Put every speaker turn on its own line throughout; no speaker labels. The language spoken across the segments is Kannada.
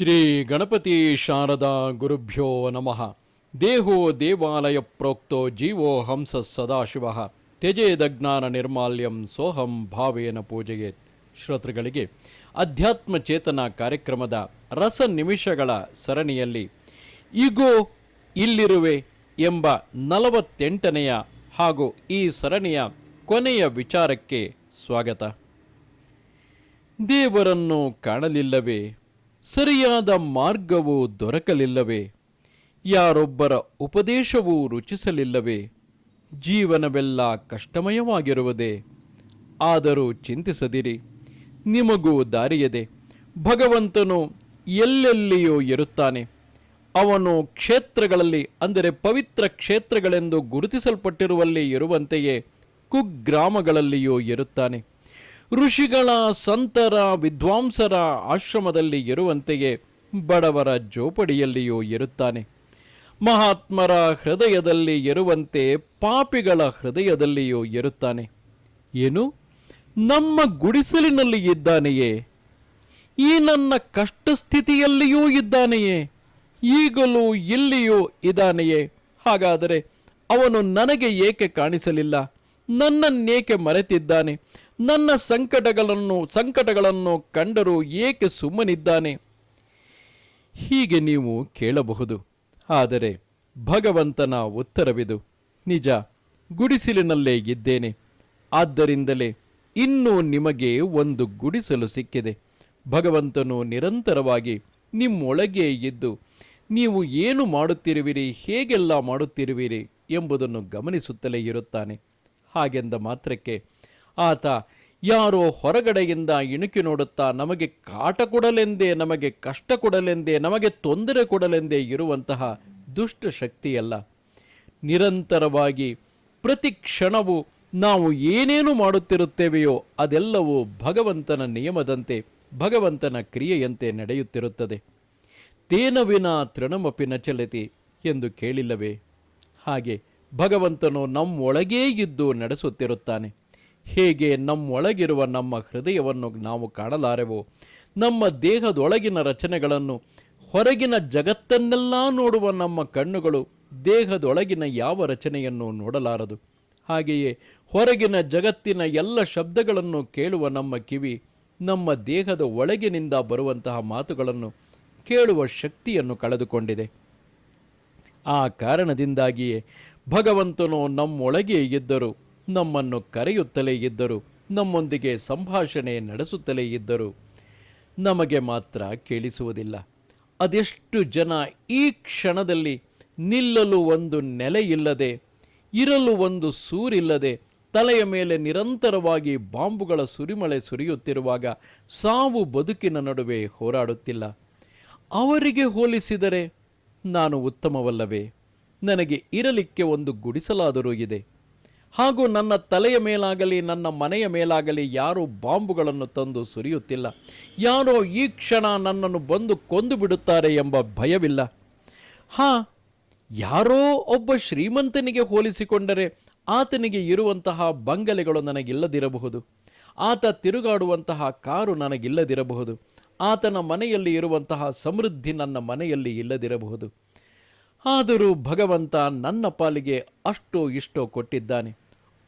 ಶ್ರೀ ಗಣಪತಿ ಶಾರದಾ ಗುರುಭ್ಯೋ ನಮಃ. ದೇಹೋ ದೇವಾಲಯ ಪ್ರೋಕ್ತೋ ಜೀವೋ ಹಂಸ ಸದಾಶಿವ. ತ್ಯಜೇದಜ್ಞಾನ ನಿರ್ಮಾಲ್ಯಂ ಸೋಹಂ ಭಾವೇನ ಪೂಜೆಗೆ ಶ್ರೋತೃಗಳಿಗೆ, ಅಧ್ಯಾತ್ಮ ಚೇತನ ಕಾರ್ಯಕ್ರಮದ ರಸ ನಿಮಿಷಗಳ ಸರಣಿಯಲ್ಲಿ ಈಗೋ ಇಲ್ಲಿರುವೆ ಎಂಬ ನಲವತ್ತೆಂಟನೆಯ ಹಾಗೂ ಈ ಸರಣಿಯ ಕೊನೆಯ ವಿಚಾರಕ್ಕೆ ಸ್ವಾಗತ. ದೇವರನ್ನು ಕಾಣಲಿಲ್ಲವೇ? ಸರಿಯಾದ ಮಾರ್ಗವು ದೊರಕಲಿಲ್ಲವೇ? ಯಾರೊಬ್ಬರ ಉಪದೇಶವೂ ರುಚಿಸಲಿಲ್ಲವೇ? ಜೀವನವೆಲ್ಲ ಕಷ್ಟಮಯವಾಗಿರುವುದೇ? ಆದರೂ ಚಿಂತಿಸದಿರಿ, ನಿಮಗೂ ದಾರಿಯದೆ. ಭಗವಂತನು ಎಲ್ಲೆಲ್ಲಿಯೂ ಇರುತ್ತಾನೆ. ಅವನು ಕ್ಷೇತ್ರಗಳಲ್ಲಿ, ಅಂದರೆ ಪವಿತ್ರ ಕ್ಷೇತ್ರಗಳೆಂದು ಗುರುತಿಸಲ್ಪಟ್ಟಿರುವಲ್ಲಿ ಇರುವಂತೆಯೇ ಕುಗ್ರಾಮಗಳಲ್ಲಿಯೂ ಇರುತ್ತಾನೆ. ಋಷಿಗಳ ಸಂತರ ವಿದ್ವಾಂಸರ ಆಶ್ರಮದಲ್ಲಿ ಇರುವಂತೆಯೇ ಬಡವರ ಜೋಪಡಿಯಲ್ಲಿಯೂ ಇರುತ್ತಾನೆ. ಮಹಾತ್ಮರ ಹೃದಯದಲ್ಲಿ ಇರುವಂತೆ ಪಾಪಿಗಳ ಹೃದಯದಲ್ಲಿಯೂ ಇರುತ್ತಾನೆ. ಏನು? ನಮ್ಮ ಗುಡಿಸಲಿನಲ್ಲಿ ಇದ್ದಾನೆಯೇ? ಈ ನನ್ನ ಕಷ್ಟ ಸ್ಥಿತಿಯಲ್ಲಿಯೂ ಇದ್ದಾನೆಯೇ? ಈಗಲೂ ಇಲ್ಲಿಯೂ ಇದ್ದಾನೆಯೇ? ಹಾಗಾದರೆ ಅವನು ನನಗೆ ಏಕೆ ಕಾಣಿಸಲಿಲ್ಲ? ನನ್ನನ್ನೇಕೆ ಮರೆತಿದ್ದಾನೆ? ನನ್ನ ಸಂಕಟಗಳನ್ನು ಸಂಕಟಗಳನ್ನು ಕಂಡರೂ ಏಕೆ ಸುಮ್ಮನಿದ್ದಾನೆ? ಹೀಗೆ ನೀವು ಕೇಳಬಹುದು. ಆದರೆ ಭಗವಂತನ ಉತ್ತರವಿದು. ನಿಜ, ಗುಡಿಸಿಲಿನಲ್ಲೇ ಇದ್ದೇನೆ. ಆದ್ದರಿಂದಲೇ ಇನ್ನೂ ನಿಮಗೆ ಒಂದು ಗುಡಿಸಲು ಸಿಕ್ಕಿದೆ. ಭಗವಂತನು ನಿರಂತರವಾಗಿ ನಿಮ್ಮೊಳಗೆ ಇದ್ದು, ನೀವು ಏನು ಮಾಡುತ್ತಿರುವಿರಿ, ಹೇಗೆಲ್ಲ ಮಾಡುತ್ತಿರುವಿರಿ ಎಂಬುದನ್ನು ಗಮನಿಸುತ್ತಲೇ ಇರುತ್ತಾನೆ. ಹಾಗೆಂದ ಮಾತ್ರಕ್ಕೆ ಆತ, ಯಾರೋ ಹೊರಗಡೆಯಿಂದ ಇಣುಕಿ ನೋಡುತ್ತಾ ನಮಗೆ ಕಾಟ ಕೊಡಲೆಂದೇ, ನಮಗೆ ಕಷ್ಟ ಕೊಡಲೆಂದೇ, ನಮಗೆ ತೊಂದರೆ ಕೊಡಲೆಂದೇ ಇರುವಂತಹ ದುಷ್ಟ ಶಕ್ತಿಯಲ್ಲ. ನಿರಂತರವಾಗಿ ಪ್ರತಿ ಕ್ಷಣವು ನಾವು ಏನೇನು ಮಾಡುತ್ತಿರುತ್ತೇವೆಯೋ ಅದೆಲ್ಲವೂ ಭಗವಂತನ ನಿಯಮದಂತೆ, ಭಗವಂತನ ಕ್ರಿಯೆಯಂತೆ ನಡೆಯುತ್ತಿರುತ್ತದೆ. ತೇನ ವಿನ ತೃಣಮಪಿ ನ ಚಲತಿ ಎಂದು ಕೇಳಿಲ್ಲವೇ? ಹಾಗೆ ಭಗವಂತನು ನಮ್ಮೊಳಗೇ ಇದ್ದು ನಡೆಸುತ್ತಿರುತ್ತಾನೆ. ಹೇಗೆ ನಮ್ಮೊಳಗಿರುವ ನಮ್ಮ ಹೃದಯವನ್ನು ನಾವು ಕಾಣಲಾರೆವು, ನಮ್ಮ ದೇಹದೊಳಗಿನ ರಚನೆಗಳನ್ನು, ಹೊರಗಿನ ಜಗತ್ತನ್ನೆಲ್ಲ ನೋಡುವ ನಮ್ಮ ಕಣ್ಣುಗಳು, ದೇಹದೊಳಗಿನ ಯಾವ ರಚನೆಯನ್ನು ನೋಡಲಾರದು? ಹಾಗೆಯೇ ಹೊರಗಿನ ಜಗತ್ತಿನ ಎಲ್ಲ ಶಬ್ದಗಳನ್ನು ಕೇಳುವ ನಮ್ಮ ಕಿವಿ, ನಮ್ಮ ದೇಹದ ಒಳಗಿನಿಂದ ಬರುವಂತಹ ಮಾತುಗಳನ್ನು ಕೇಳುವ ಶಕ್ತಿಯನ್ನು ಕಳೆದುಕೊಂಡಿದೆ. ಆ ಕಾರಣದಿಂದಾಗಿಯೇ ಭಗವಂತನು ನಮ್ಮೊಳಗೆ ಇದ್ದರು ನಮ್ಮನ್ನು ಕರೆಯುತ್ತಲೇ ಇದ್ದರು, ನಮ್ಮೊಂದಿಗೆ ಸಂಭಾಷಣೆ ನಡೆಸುತ್ತಲೇ ಇದ್ದರು. ನಮಗೆ ಮಾತ್ರ ಕೇಳಿಸುವುದಿಲ್ಲ. ಅದೆಷ್ಟು ಜನ ಈ ಕ್ಷಣದಲ್ಲಿ ನಿಲ್ಲಲು ಒಂದು ನೆಲೆಯಿಲ್ಲದೆ ಇರಲು ಒಂದು ಸೂರಿಲ್ಲದೆ, ತಲೆಯ ಮೇಲೆ ನಿರಂತರವಾಗಿ ಬಾಂಬುಗಳ ಸುರಿಮಳೆ ಸುರಿಯುತ್ತಿರುವಾಗ ಸಾವು ಬದುಕಿನ ನಡುವೆ ಹೋರಾಡುತ್ತಿಲ್ಲ. ಅವರಿಗೆ ಹೋಲಿಸಿದರೆ, ನಾನು ಉತ್ತಮವಲ್ಲವೇ? ನನಗೆ ಇರಲಿಕ್ಕೆ ಒಂದು ಗುಡಿಸಲಾದರೂ ಇದೆ. ಹಾಗೂ ನನ್ನ ತಲೆಯ ಮೇಲಾಗಲಿ, ನನ್ನ ಮನೆಯ ಮೇಲಾಗಲಿ ಯಾರೂ ಬಾಂಬುಗಳನ್ನು ತಂದು ಸುರಿಯುತ್ತಿಲ್ಲ. ಯಾರೋ ಈ ಕ್ಷಣ ನನ್ನನ್ನು ಬಂದು ಕೊಂದು ಬಿಡುತ್ತಾರೆ ಎಂಬ ಭಯವಿಲ್ಲ. ಹಾ, ಯಾರೋ ಒಬ್ಬ ಶ್ರೀಮಂತನಿಗೆ ಹೋಲಿಸಿಕೊಂಡರೆ ಆತನಿಗೆ ಇರುವಂತಹ ಬಂಗಲೆಗಳು ನನಗಿಲ್ಲದಿರಬಹುದು. ಆತ ತಿರುಗಾಡುವಂತಹ ಕಾರು ನನಗಿಲ್ಲದಿರಬಹುದು. ಆತನ ಮನೆಯಲ್ಲಿ ಇರುವಂತಹ ಸಮೃದ್ಧಿ ನನ್ನ ಮನೆಯಲ್ಲಿ ಇಲ್ಲದಿರಬಹುದು. ಆದರೂ ಭಗವಂತ ನನ್ನ ಪಾಲಿಗೆ ಅಷ್ಟೋ ಇಷ್ಟೋ ಕೊಟ್ಟಿದ್ದಾನೆ.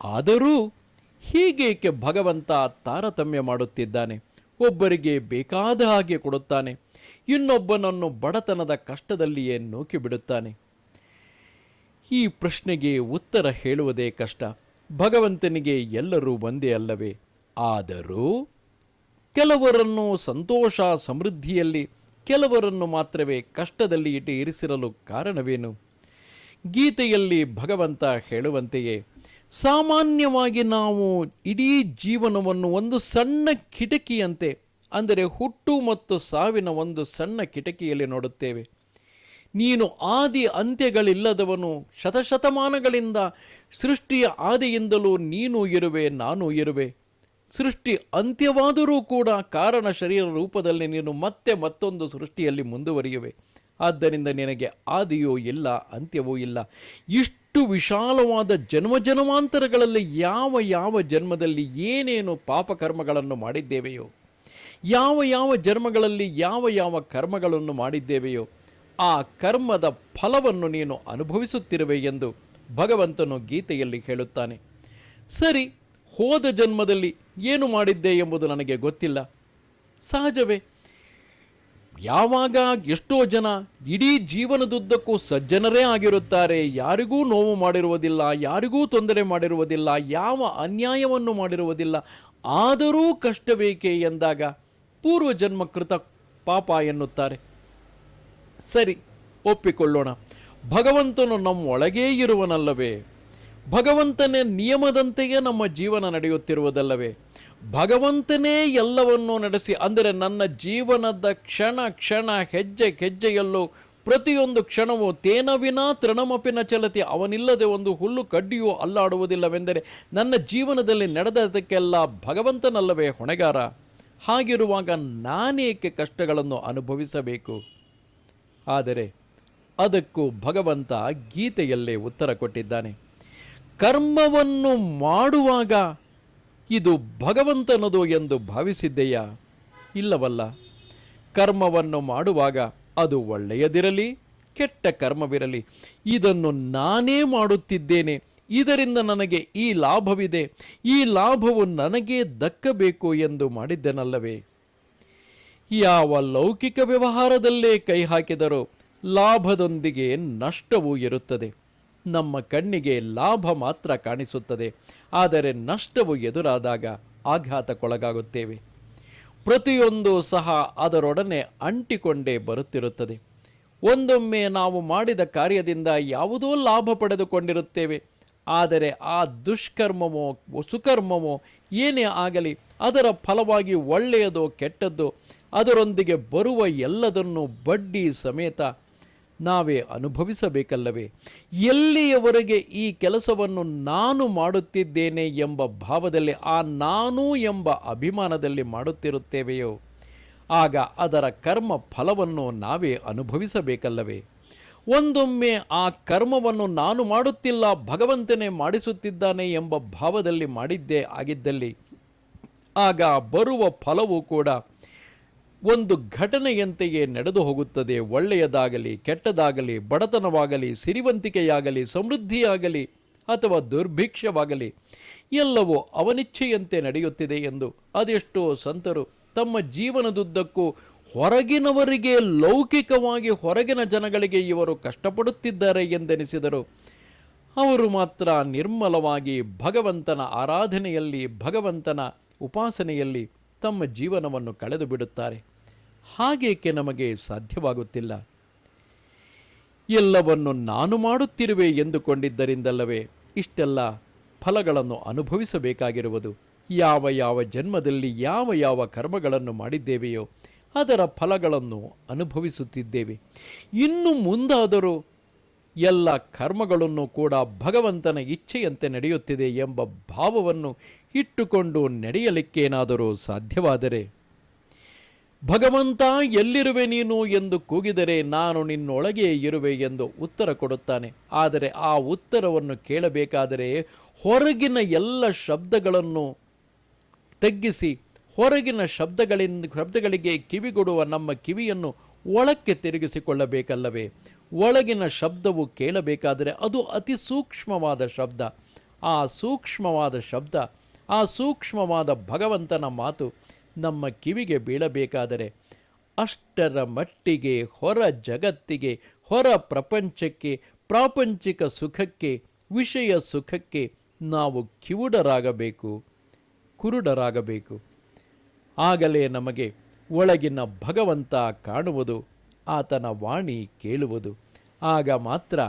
ಆದರೂ ಹೀಗೇಕೆ ಭಗವಂತ ತಾರತಮ್ಯ ಮಾಡುತ್ತಿದ್ದಾನೆ? ಒಬ್ಬರಿಗೆ ಬೇಕಾದ ಹಾಗೆ ಕೊಡುತ್ತಾನೆ. ಇನ್ನೊಬ್ಬನನ್ನು ಬಡತನದ ಕಷ್ಟದಲ್ಲಿಯೇ ನೂಕಿಬಿಡುತ್ತಾನೆ. ಈ ಪ್ರಶ್ನೆಗೆ ಉತ್ತರ ಹೇಳುವುದೇ ಕಷ್ಟ. ಭಗವಂತನಿಗೆ ಎಲ್ಲರೂ ಒಂದೇ ಅಲ್ಲವೇ? ಆದರೂ ಕೆಲವರನ್ನು ಸಂತೋಷ ಸಮೃದ್ಧಿಯಲ್ಲಿ ಕೆಲವರನ್ನು ಮಾತ್ರವೇ ಕಷ್ಟದಲ್ಲಿ ಇಟ್ಟು ಇರಿಸಿರಲು ಕಾರಣವೇನು? ಗೀತೆಯಲ್ಲಿ ಭಗವಂತ ಹೇಳುವಂತೆಯೇ, ಸಾಮಾನ್ಯವಾಗಿ ನಾವು ಇಡೀ ಜೀವನವನ್ನು ಒಂದು ಸಣ್ಣ ಕಿಟಕಿಯಂತೆ, ಅಂದರೆ ಹುಟ್ಟು ಮತ್ತು ಸಾವಿನ ಒಂದು ಸಣ್ಣ ಕಿಟಕಿಯಲ್ಲಿ ನೋಡುತ್ತೇವೆ. ನೀನು ಆದಿ ಅಂತ್ಯಗಳಿಲ್ಲದವನು ಶತಶತಮಾನಗಳಿಂದ ಸೃಷ್ಟಿಯ ಆದಿಯಿಂದಲೂ ನೀನು ಇರುವೆ, ನಾನು ಇರುವೆ. ಸೃಷ್ಟಿ ಅಂತ್ಯವಾದರೂ ಕೂಡ ಕಾರಣ ಶರೀರ ರೂಪದಲ್ಲಿ ನೀನು ಮತ್ತೆ ಮತ್ತೊಂದು ಸೃಷ್ಟಿಯಲ್ಲಿ ಮುಂದುವರಿಯುವೆ. ಆದ್ದರಿಂದ ನಿನಗೆ ಆದಿಯೂ ಇಲ್ಲ, ಅಂತ್ಯವೂ ಇಲ್ಲ. ಇಷ್ಟು ವಿಶಾಲವಾದ ಜನ್ಮ ಜನ್ಮಾಂತರಗಳಲ್ಲಿ ಯಾವ ಯಾವ ಜನ್ಮದಲ್ಲಿ ಏನೇನು ಪಾಪಕರ್ಮಗಳನ್ನು ಮಾಡಿದ್ದೇವೆಯೋ, ಯಾವ ಯಾವ ಜನ್ಮಗಳಲ್ಲಿ ಯಾವ ಯಾವ ಕರ್ಮಗಳನ್ನು ಮಾಡಿದ್ದೇವೆಯೋ, ಆ ಕರ್ಮದ ಫಲವನ್ನು ನೀನು ಅನುಭವಿಸುತ್ತಿರುವೆ ಎಂದು ಭಗವಂತನು ಗೀತೆಯಲ್ಲಿ ಹೇಳುತ್ತಾನೆ. ಸರಿ, ಹೋದ ಜನ್ಮದಲ್ಲಿ ಏನು ಮಾಡಿದ್ದೆ ಎಂಬುದು ನನಗೆ ಗೊತ್ತಿಲ್ಲ. ಸಹಜವೇ, ಯಾವಾಗ ಎಷ್ಟೋ ಜನ ಇಡೀ ಜೀವನದುದ್ದಕ್ಕೂ ಸಜ್ಜನರೇ ಆಗಿರುತ್ತಾರೆ, ಯಾರಿಗೂ ನೋವು ಮಾಡಿರುವುದಿಲ್ಲ, ಯಾರಿಗೂ ತೊಂದರೆ ಮಾಡಿರುವುದಿಲ್ಲ, ಯಾವ ಅನ್ಯಾಯವನ್ನು ಮಾಡಿರುವುದಿಲ್ಲ, ಆದರೂ ಕಷ್ಟಬೇಕೆ ಎಂದಾಗ ಪೂರ್ವಜನ್ಮ ಕೃತ ಪಾಪ ಎನ್ನುತ್ತಾರೆ. ಸರಿ, ಒಪ್ಪಿಕೊಳ್ಳೋಣ. ಭಗವಂತನು ನಮ್ಮೊಳಗೇ ಇರುವನಲ್ಲವೇ? ಭಗವಂತನೇ ನಿಯಮದಂತೆಯೇ ನಮ್ಮ ಜೀವನ ನಡೆಯುತ್ತಿರುವುದಲ್ಲವೇ? ಭಗವಂತನೇ ಎಲ್ಲವನ್ನೂ ನಡೆಸಿ, ಅಂದರೆ ನನ್ನ ಜೀವನದ ಕ್ಷಣ ಕ್ಷಣ, ಹೆಜ್ಜೆ ಹೆಜ್ಜೆಯಲ್ಲೂ ಪ್ರತಿಯೊಂದು ಕ್ಷಣವೂ ತೇನವಿನ ತೃಣಮಪಿನ ಚಲತಿ, ಅವನಿಲ್ಲದೆ ಒಂದು ಹುಲ್ಲು ಕಡ್ಡಿಯೂ ಅಲ್ಲಾಡುವುದಿಲ್ಲವೆಂದರೆ ನನ್ನ ಜೀವನದಲ್ಲಿ ನಡೆದದಕ್ಕೆಲ್ಲ ಭಗವಂತನಲ್ಲವೇ ಹೊಣೆಗಾರ? ಹಾಗಿರುವಾಗ ನಾನೇಕೆ ಕಷ್ಟಗಳನ್ನು ಅನುಭವಿಸಬೇಕು? ಆದರೆ ಅದಕ್ಕೂ ಭಗವಂತ ಗೀತೆಯಲ್ಲೇ ಉತ್ತರ ಕೊಟ್ಟಿದ್ದಾನೆ. ಕರ್ಮವನ್ನು ಮಾಡುವಾಗ ಇದು ಭಗವಂತನದು ಎಂದು ಭಾವಿಸಿದ್ದೆಯಾ? ಇಲ್ಲವಲ್ಲ. ಕರ್ಮವನ್ನು ಮಾಡುವಾಗ ಅದು ಒಳ್ಳೆಯದಿರಲಿ, ಕೆಟ್ಟ ಕರ್ಮವಿರಲಿ. ಇದನ್ನು ನಾನೇ ಮಾಡುತ್ತಿದ್ದೇನೆ. ಇದರಿಂದ ನನಗೆ ಈ ಲಾಭವಿದೆ. ಈ ಲಾಭವು ನನಗೇ ದಕ್ಕಬೇಕು ಎಂದು ಮಾಡಿದ್ದೆನಲ್ಲವೇ? ಯಾವ ಲೌಕಿಕ ವ್ಯವಹಾರದಲ್ಲೇ ಕೈ ಹಾಕಿದರೂ ಲಾಭದೊಂದಿಗೆ ನಷ್ಟವೂ ಇರುತ್ತದೆ. ನಮ್ಮ ಕಣ್ಣಿಗೆ ಲಾಭ ಮಾತ್ರ ಕಾಣಿಸುತ್ತದೆ, ಆದರೆ ನಷ್ಟವು ಎದುರಾದಾಗ ಆಘಾತಕ್ಕೊಳಗಾಗುತ್ತೇವೆ. ಪ್ರತಿಯೊಂದು ಸಹ ಅದರೊಡನೆ ಅಂಟಿಕೊಂಡೇ ಬರುತ್ತಿರುತ್ತದೆ. ಒಂದೊಮ್ಮೆ ನಾವು ಮಾಡಿದ ಕಾರ್ಯದಿಂದ ಯಾವುದೋ ಲಾಭ ಪಡೆದುಕೊಂಡಿರುತ್ತೇವೆ, ಆದರೆ ಆ ದುಷ್ಕರ್ಮವೋ, ಸುಕರ್ಮವೋ ಏನೇ ಆಗಲಿ ಅದರ ಫಲವಾಗಿ ಒಳ್ಳೆಯದೋ ಕೆಟ್ಟದ್ದೋ ಅದರೊಂದಿಗೆ ಬರುವ ಎಲ್ಲದನ್ನು ಬಡ್ಡಿ ಸಮೇತ ನಾವೇ ಅನುಭವಿಸಬೇಕಲ್ಲವೇ? ಎಲ್ಲಿಯವರೆಗೆ ಈ ಕೆಲಸವನ್ನು ನಾನು ಮಾಡುತ್ತಿದ್ದೇನೆ ಎಂಬ ಭಾವದಲ್ಲಿ ಆ ನಾನು ಎಂಬ ಅಭಿಮಾನದಲ್ಲಿ ಮಾಡುತ್ತಿರುತ್ತೇವೆಯೋ? ಆಗ ಅದರ ಕರ್ಮ ಫಲವನ್ನು ನಾವೇ ಅನುಭವಿಸಬೇಕಲ್ಲವೇ? ಒಂದೊಮ್ಮೆ ಆ ಕರ್ಮವನ್ನು ನಾನು ಮಾಡುತ್ತಿಲ್ಲ, ಭಗವಂತನೇ ಮಾಡಿಸುತ್ತಿದ್ದಾನೆ ಎಂಬ ಭಾವದಲ್ಲಿ ಮಾಡಿದ್ದೇ ಆಗಿದ್ದಲ್ಲಿ, ಆಗ ಬರುವ ಫಲವು ಕೂಡ ಒಂದು ಘಟನೆಯಂತೆಯೇ ನಡೆದು ಹೋಗುತ್ತದೆ. ಒಳ್ಳೆಯದಾಗಲಿ, ಕೆಟ್ಟದಾಗಲಿ, ಬಡತನವಾಗಲಿ, ಸಿರಿವಂತಿಕೆಯಾಗಲಿ, ಸಮೃದ್ಧಿಯಾಗಲಿ ಅಥವಾ ದುರ್ಭಿಕ್ಷವಾಗಲಿ, ಎಲ್ಲವೂ ಅವನಿಚ್ಛೆಯಂತೆ ನಡೆಯುತ್ತಿದೆ ಎಂದು ಅದೆಷ್ಟೋ ಸಂತರು ತಮ್ಮ ಜೀವನದುದ್ದಕ್ಕೂ ಹೊರಗಿನವರಿಗೆ ಲೌಕಿಕವಾಗಿ ಹೊರಗಿನ ಜನಗಳಿಗೆ ಇವರು ಕಷ್ಟಪಡುತ್ತಿದ್ದಾರೆ ಎಂದೆನಿಸಿದರು. ಅವರು ಮಾತ್ರ ನಿರ್ಮಲವಾಗಿ ಭಗವಂತನ ಆರಾಧನೆಯಲ್ಲಿ, ಭಗವಂತನ ಉಪಾಸನೆಯಲ್ಲಿ ತಮ್ಮ ಜೀವನವನ್ನು ಕಳೆದು ಬಿಡುತ್ತಾರೆ ಹಾಗೇಕೆ ನಮಗೆ ಸಾಧ್ಯವಾಗುತ್ತಿಲ್ಲ? ಎಲ್ಲವನ್ನು ನಾನು ಮಾಡುತ್ತಿರುವೆ ಎಂದುಕೊಂಡಿದ್ದರಿಂದಲ್ಲವೇ ಇಷ್ಟೆಲ್ಲ ಫಲಗಳನ್ನು ಅನುಭವಿಸಬೇಕಾಗಿರುವುದು. ಯಾವ ಯಾವ ಜನ್ಮದಲ್ಲಿ ಯಾವ ಯಾವ ಕರ್ಮಗಳನ್ನು ಮಾಡಿದ್ದೇವೆಯೋ ಅದರ ಫಲಗಳನ್ನು ಅನುಭವಿಸುತ್ತಿದ್ದೇವೆ. ಇನ್ನು ಮುಂದಾದರೂ ಎಲ್ಲ ಕರ್ಮಗಳನ್ನು ಕೂಡ ಭಗವಂತನ ಇಚ್ಛೆಯಂತೆ ನಡೆಯುತ್ತಿದೆ ಎಂಬ ಭಾವವನ್ನು ಇಟ್ಟುಕೊಂಡು ನಡೆಯಲಿಕ್ಕೇನಾದರೂ ಸಾಧ್ಯವಾದರೆ ಭಗವಂತ ಎಲ್ಲಿರುವೆ ನೀನು ಎಂದು ಕೂಗಿದರೆ ನಾನು ನಿನ್ನೊಳಗೆ ಇರುವೆ ಎಂದು ಉತ್ತರ ಕೊಡುತ್ತಾನೆ. ಆದರೆ ಆ ಉತ್ತರವನ್ನು ಕೇಳಬೇಕಾದರೆ ಹೊರಗಿನ ಎಲ್ಲ ಶಬ್ದಗಳನ್ನು ತಗ್ಗಿಸಿ, ಹೊರಗಿನ ಶಬ್ದಗಳಿಂದ, ಶಬ್ದಗಳಿಗೆ ಕಿವಿಗೊಡುವ ನಮ್ಮ ಕಿವಿಯನ್ನು ಒಳಕ್ಕೆ ತಿರುಗಿಸಿಕೊಳ್ಳಬೇಕಲ್ಲವೇ? ಒಳಗಿನ ಶಬ್ದವು ಕೇಳಬೇಕಾದರೆ ಅದು ಅತಿ ಸೂಕ್ಷ್ಮವಾದ ಶಬ್ದ. ಆ ಸೂಕ್ಷ್ಮವಾದ ಶಬ್ದ, ಆ ಸೂಕ್ಷ್ಮವಾದ ಭಗವಂತನ ಮಾತು ನಮ್ಮ ಕಿವಿಗೆ ಬೀಳಬೇಕಾದರೆ ಅಷ್ಟರ ಮಟ್ಟಿಗೆ ಹೊರ ಜಗತ್ತಿಗೆ, ಹೊರ ಪ್ರಪಂಚಕ್ಕೆ, ಪ್ರಾಪಂಚಿಕ ಸುಖಕ್ಕೆ, ವಿಷಯ ಸುಖಕ್ಕೆ ನಾವು ಕಿವುಡರಾಗಬೇಕು, ಕುರುಡರಾಗಬೇಕು. ಆಗಲೇ ನಮಗೆ ಒಳಗಿನ ಭಗವಂತ ಕಾಣುವುದು, ಆತನ ವಾಣಿ ಕೇಳುವುದು. ಆಗ ಮಾತ್ರ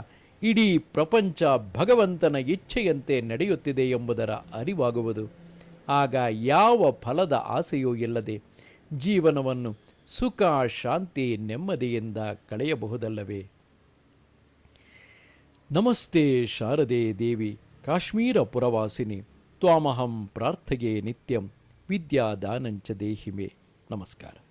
ಇಡೀ ಪ್ರಪಂಚ ಭಗವಂತನ ಇಚ್ಛೆಯಂತೆ ನಡೆಯುತ್ತಿದೆ ಎಂಬುದರ ಅರಿವಾಗುವುದು. ಆಗ ಯಾವ ಫಲದ ಆಸೆಯೂ ಇಲ್ಲದೆ ಜೀವನವನ್ನು ಸುಖ, ಶಾಂತಿ, ನೆಮ್ಮದಿಯಿಂದ ಕಳೆಯಬಹುದಲ್ಲವೇ? ನಮಸ್ತೆ ಶಾರದೆ ದೇವಿ, ಕಾಶ್ಮೀರ ಪುರವಾಸಿನಿ, ತ್ವಾಮಹಂ ಪ್ರಾರ್ಥಗೆ ನಿತ್ಯಂ, ವಿದ್ಯಾದಾನಂಚ ದೇಹಿಮೆ. ನಮಸ್ಕಾರ.